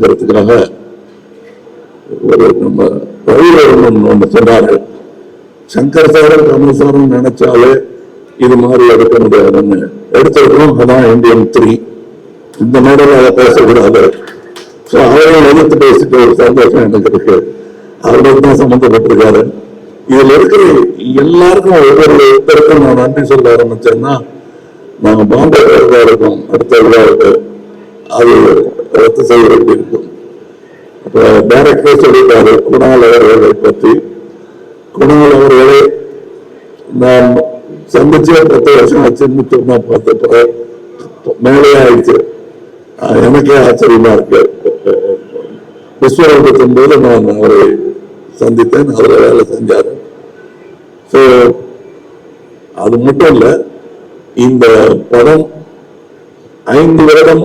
இருக்கிறதுக்காக ஒரு நம்ம ரவிவர்மன் ஒன்று சொன்னாரு. சங்கர் சாரும் கமல் சாரும் நினைச்சாலே இது மாதிரி எடுக்க முடியாதுன்னு. எடுத்திருக்கோம் அதான் இந்தியன் த்ரீ. இந்த மாதிரி அதை பேசக்கூடாது. ஸோ அவர்கள் எதிர்த்து பேசிட்டு ஒரு சந்தோஷம் எனக்கு இருக்கு. அவருக்கு தான் சம்மந்தப்பட்டிருக்காரு. இதுல இருக்கிற எல்லாருக்கும் ஒவ்வொரு ஒருத்தருக்கும் நான் நன்றி சொல்ல ஆரம்பிச்சேன்னா நாங்க பாம்பே இருக்கோம் அடுத்த விழாவுக்கு. அது ரத்து செய்ய வேண்டியிருக்கும் இப்போ டைரக்டர் சொல்லிட்டாரு குணால் அவர்களை பற்றி குணால் அவர்களை நான் சந்திச்சே பத்து வருஷம் ஆச்சுன்னு சொன்னா பார்த்த மேலே ஆயிடுச்சு. எனக்கே ஆச்சரியமா இருக்கு. விஸ்வரங்கத்தின் போது நான் அவரை சந்தித்தேன் அவரை வேலை செஞ்சார். ஸோ அது மட்டும் இல்லை இந்த படம் ஐந்து வருடம்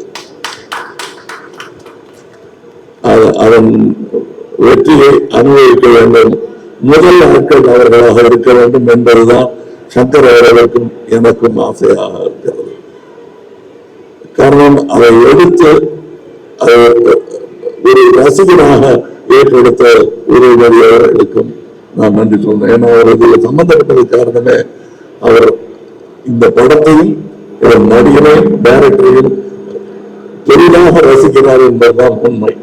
அதன் வெற்றியை அனுபவிக்க வேண்டும். முதல் ஆட்கள் அவர்களாக இருக்க வேண்டும் என்பதுதான் சங்கர் அவர்களுக்கும் எனக்கும் ஆசையாக இருக்கிறது. காரணம் அதை எடுத்து அதை ஒரு ரசிகனாக ஏற்படுத்த உறவுகள் அவர்களுக்கும் நான் நன்றி சொல்றேன் ஏன்னா அவர் இதில் சம்பந்தப்பட்டது காரணமே அவர் இந்த படத்தையும் ஒரு நடிகனையும் டைரக்டரையும் பெரிதாக ரசிக்கிறார் என்பதுதான் உண்மை.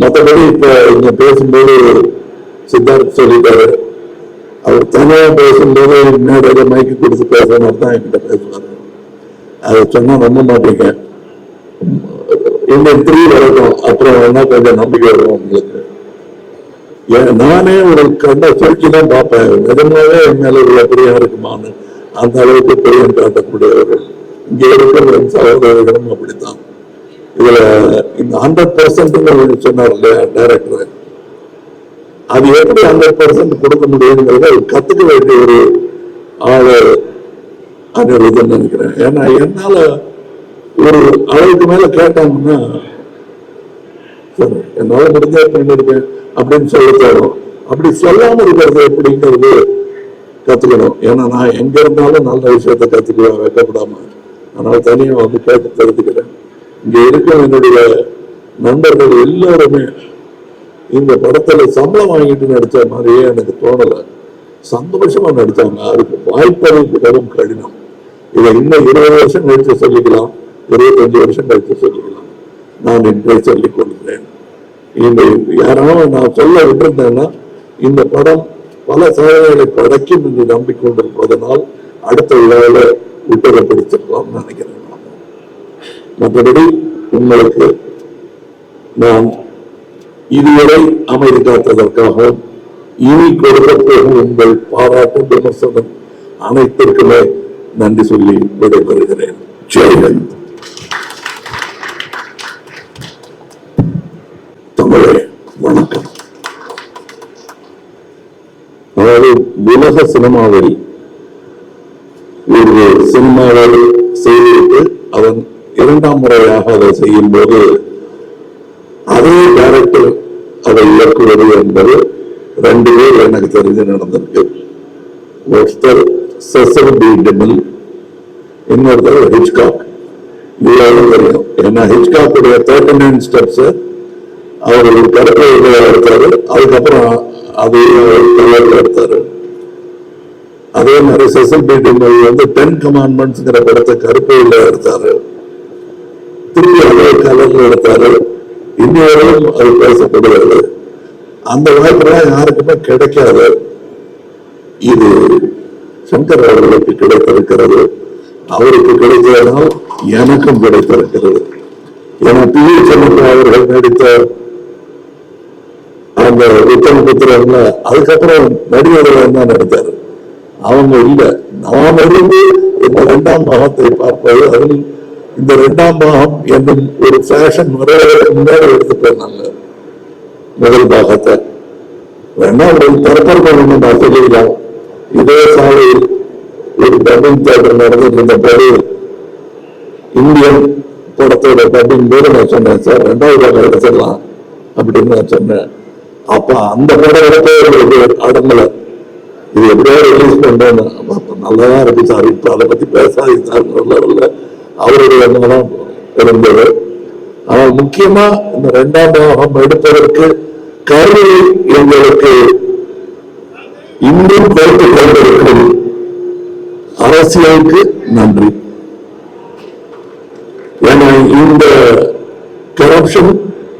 மற்றபடி இப்போ இங்கே பேசும்போது சித்தார்த் சொல்லிட்டாரு. அவர் தனியாக பேசும்போது மேடையில மைக்கு கொடுத்து பேசணும் தான் என்கிட்ட பேசுவார். அதை சொன்னால் நம்ப மாட்டீங்க. இன்னும் த்ரீ வரட்டும் அப்புறம் வேணா கொஞ்சம் நம்பிக்கை வரும் உங்களுக்கு. ஏன் நானே ஒரு கண்ட சூழ்ச்சி தான் பார்ப்பேன். நிஜமாவே என் மேலே உள்ள பிரியம் இருக்குமான்னு. அந்த அளவுக்கு பிரியம் காட்டக்கூடியவர்கள். இங்கே இருக்கிற சகோதரர்களும் அப்படித்தான். இதுல இந்த ஹண்ட்ரட் பர்சன்ட் சொன்னார் இல்லையா டைரக்டர் அது எப்படி ஹண்ட்ரட் பர்சன்ட் கொடுக்க முடியுங்கிறத அவர் கத்துக்க வேண்டிய ஒரு ஆளு அனிருதன் நினைக்கிறேன். ஏன்னா என்னால ஒரு அளவுக்கு மேல கேட்டாங்கன்னா சரி என்னால் முடிஞ்சா பண்ணிருக்கேன் அப்படின்னு சொல்ல தோணும். அப்படி சொல்லாம இருக்கிறது எப்படிங்கிறது கத்துக்கணும். ஏன்னா நான் எங்க இருந்தாலும் நல்ல விஷயத்த கத்துக்குவேன் வைக்கப்படாம. அதனால தனியாக வந்து கேட்டு தெரிஞ்சுக்கிறேன். இங்க இருக்கிற என்னுடைய நண்பர்கள் எல்லாருமே இந்த படத்துல சம்பளம் வாங்கிட்டு நடிச்ச மாதிரியே எனக்கு தோணல. சந்தோஷமா நடிச்சாங்க. அதுக்கு வாய்ப்பது மிகவும் கடினம். இதை இன்னும் இருபது வருஷம் கழித்து சொல்லிக்கலாம். இருபத்தஞ்சு வருஷம் கழிச்சு சொல்லிக்கலாம். நான் இன்றை சொல்லிக் கொள்கிறேன். இந்த யாராவது நான் சொல்ல விட்டிருந்தேன்னா இந்த படம் பல சாதனைகளை படைக்கும் என்று நம்பிக்கொண்டிருப்பதனால் அடுத்த விழாவில் உத்தரப்படுத்திருக்கலாம் நினைக்கிறேன். மற்றபடி உங்களுக்கு நான் இதுவரை அமைதி காத்ததற்காகவும் இனி கொடுக்க போகும் உங்கள் பாராட்டு விமர்சனம் அனைத்திற்குமே நன்றி சொல்லி விடைபெறுகிறேன். ஜெயகன் தமிழே வணக்கம். அதாவது உலக சினிமாவில் ஒரு சினிமாவை செய்துவிட்டு அதன் இரண்டாம் முறையாக அதை செய்யும் போது அதே டேரக்டர் அதை இயக்குவது என்பது ரெண்டு பேர் எனக்கு தெரிஞ்சு நடந்திருக்கு ஒருத்தர் செசல் பி டெமில் இன்னொருத்தர் ஹிச்காக் இவ்வளவு தெரியும். ஏன்னா ஹிச்காக்குடைய தேர்ட்டி நைன் ஸ்டெப்ஸ் அவர் ஒரு கருப்பை எடுத்தாரு அதுக்கப்புறம் அதையும் எடுத்தார் எடுத்தாரு. அதே மாதிரி செசல் பி டெமில் வந்து டென் கமாண்ட்மெண்ட்ஸ்ங்கிற படத்தை கருப்பையில் எடுத்தாரு. திருப்பி அதே கலர்ல எடுத்தாரு இன்னும் அது பேசப்படுகிறது அந்த வாய்ப்பெல்லாம் யாருக்குமே கிடைக்காது. இது சங்கர் அவர்களுக்கு கிடைத்திருக்கிறது. அவருக்கு கிடைத்ததனால் எனக்கும் கிடைத்திருக்கிறது. என பி செல்லப்பா அவர்கள் நடித்த அந்த உத்தம புத்திரன்ல அதுக்கப்புறம் நடிகர்கள் தான் நடித்தாரு? அவங்க இல்லை. நாம் இருந்து இந்த இரண்டாம் பாகத்தை பார்ப்பது அதில் இந்த இரண்டாம் பாகம் என்னும் ஒரு ஃபேஷன் வரைவதற்கு முன்னாடி எடுத்துட்டேன் நாங்க முதல் பாகத்தை. வேணா ஒரு தரப்பர்கள் நான் சொல்லிக்கலாம் இதே சாலையில் ஒரு டப்பிங் தேட்டர் நடந்துட்டு இருந்த போது இந்தியன் படத்தோட டப்பிங் பேர் நான் சொன்னேன் சார் ரெண்டாவது பாகம் எடுத்துடலாம் அப்படின்னு நான் சொன்னேன். அப்ப அந்த படம் எடுக்க அடங்கல. இது எப்படியாவது ரிலீஸ் பண்றேன்னு அப்ப நல்லாதான் இருக்கு சார். இப்ப அதை பத்தி பேசாதீங்க சார். நல்ல அவருடைய எண்ணம் இருந்தது. ஆனால் முக்கியமா இந்த இரண்டாம் பாகம் எடுப்பதற்கு கருவி எங்களுக்கு இன்னும் கொடுத்து கொண்டிருக்கும் அரசியலுக்கு நன்றி. ஏன்னா இந்த கரப்ஷன்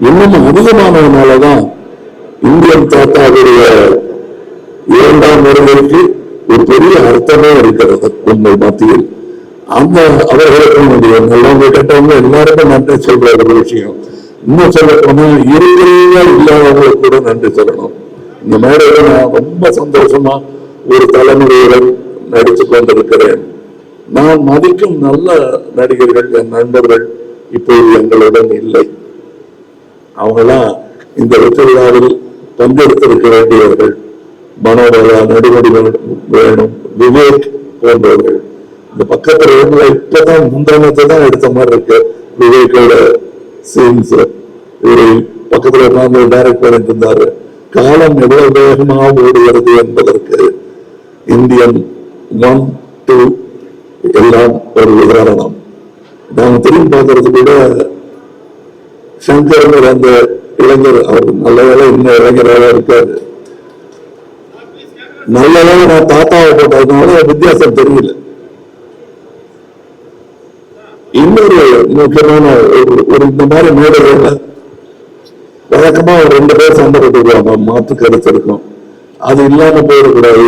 இன்னும் அதிகமானதுனாலதான் இந்தியன் தாத்தாவுடைய இரண்டாம் வருகைக்கு ஒரு பெரிய அர்த்தமே இருக்கிறது உங்கள் மத்தியில். அந்த அவர்களுக்கும் முடியும் நல்லவங்க கெட்டவங்க எல்லாருக்கும் நன்றி சொல்ற ஒரு விஷயம். இன்னும் சொல்ல போனா இருக்கிறீங்க இல்லாதவங்களுக்கு கூட நன்றி சொல்லணும். இந்த மேடையில நான் ரொம்ப சந்தோஷமா ஒரு தலைமுறையுடன் நடித்து கொண்டிருக்கிறேன். நான் மதிக்கும் நல்ல நடிகர்கள் என் நண்பர்கள் இப்போது எங்களுடன் இல்லை. அவங்களாம் இந்த வெற்றி பங்கெடுத்திருக்க வேண்டியவர்கள். மனோரலா நடுவடி வேணும் விவேக் போன்றவர்கள். இந்த பக்கத்துல இருந்து இப்பதான் முந்தானத்தை தான் எடுத்த மாதிரி இருக்கு. விவேக்கோட சீன்ஸ் இவரு பக்கத்துல உட்கார்ந்து டைரக்ட் பண்ணிட்டு இருந்தாரு. காலம் எவ்வளவு வேகமாக ஓடுகிறது என்பதற்கு இந்தியன் ஒன் டூ எல்லாம் ஒரு உதாரணம். நாம் திரும்பி பார்க்கறது கூட சங்கர் அந்த இளைஞர் அவர் நல்ல வேலை இன்னும் இளைஞராக இருக்காரு. நல்ல வேலை நான் தாத்தாவை போட்டதுனால வித்தியாசம் தெரியல. இன்னொரு முக்கியமான ஒரு ஒரு இந்த மாதிரி மேடைகள்ல வழக்கமா ஒரு ரெண்டு பேர் சண்டை போட்டுக்குவாங்க. மாற்று கருத்து இருக்கும். அது இல்லாம போயிடக்கூடாது.